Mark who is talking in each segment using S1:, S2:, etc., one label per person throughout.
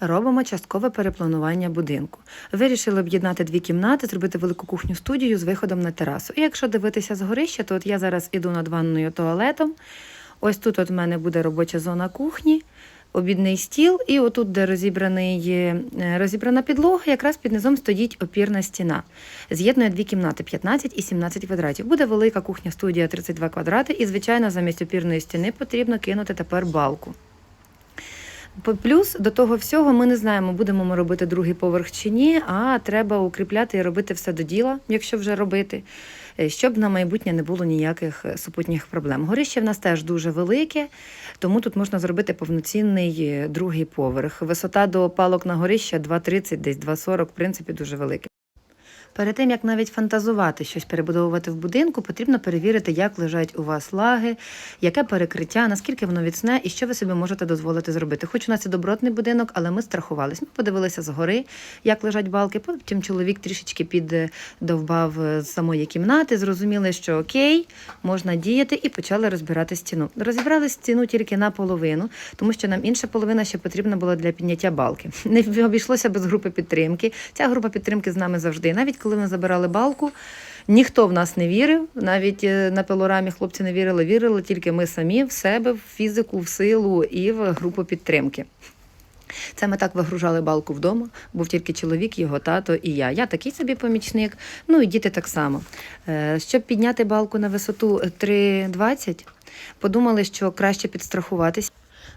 S1: Робимо часткове перепланування будинку. Вирішили об'єднати дві кімнати, зробити велику кухню студію з виходом на терасу. І якщо дивитися з горища, то от я зараз іду над ванною туалетом. Ось тут от в мене буде робоча зона кухні, обідний стіл, і отут, де розібраний, е, розібрана підлога, якраз під низом стоїть опірна стіна. З'єднує дві кімнати 15 і 17 квадратів. Буде велика кухня студія 32 квадрати, і, звичайно, замість опірної стіни потрібно кинути тепер балку. Плюс до того всього ми не знаємо, будемо ми робити другий поверх чи ні, а треба укріпляти і робити все до діла, якщо вже робити, е, щоб на майбутнє не було ніяких е, супутніх проблем. Горище в нас теж дуже велике, тому тут можна зробити повноцінний е, другий поверх. Висота до палок на горища 2,30, десь 2,40, в принципі, дуже велике. Перед тим, як навіть фантазувати щось перебудовувати в будинку, потрібно перевірити, як лежать у вас лаги, яке перекриття, наскільки воно відсне і що ви собі можете дозволити зробити. Хоч у нас і добротний будинок, але ми страхувались. Ми подивилися згори, як лежать балки. Потім чоловік трішечки піддовбав з самої кімнати, зрозуміли, що окей, можна діяти, і почали розбирати стіну. Розібрали стіну тільки наполовину, тому що нам інша половина ще потрібна була для підняття балки. Не обійшлося без групи підтримки. Ця група підтримки з нами завжди. Навіть коли ми забирали балку, ніхто в нас не вірив. Навіть е, на пилорамі хлопці не вірили, вірили тільки ми самі в себе, в фізику, в силу і в групу підтримки. Це ми так вигружали балку вдома. Був тільки чоловік, його тато і я. Я такий собі помічник. Ну і діти так само. Е, Щоб підняти балку на висоту 3,20, подумали, що краще підстрахуватись.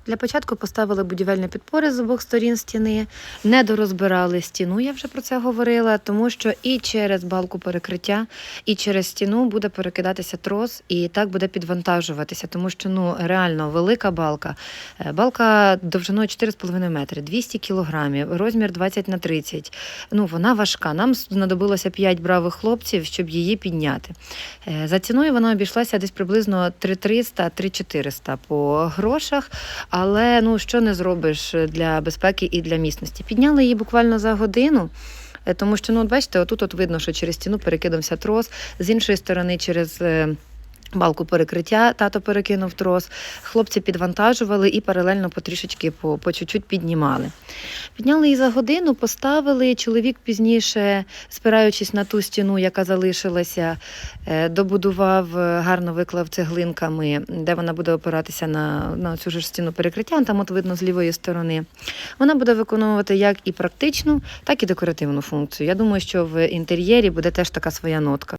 S1: Для початку поставили будівельні підпори з обох сторін стіни, не дорозбирали стіну, я вже про це говорила, тому що і через балку перекриття, і через стіну буде перекидатися трос, і так буде підвантажуватися, тому що ну реально велика балка. Е, Балка довжиною 4,5 метри, 200 кілограмів, розмір 20 на 30. Ну вона важка. Нам знадобилося 5 бравих хлопців, щоб її підняти. Е, За ціною вона обійшлася десь приблизно 3300-3400 по грошах. Але ну що не зробиш для безпеки і для міцності? Підняли її буквально за годину. е, Тому що, ну, бачите, отут от видно, що через стіну перекидався трос, з іншої сторони, через е, балку перекриття тато перекинув трос. Хлопці підвантажували і паралельно потрішечки по, по чуть-чуть піднімали. Підняли її за годину, поставили. Чоловік пізніше, спираючись на ту стіну, яка залишилася, е, добудував, е, гарно виклав цеглинками, де вона буде опиратися на, на цю ж стіну перекриття. Там от видно з лівої сторони. Вона буде виконувати як і практичну, так і декоративну функцію. Я думаю, що в інтер'єрі буде теж така своя нотка.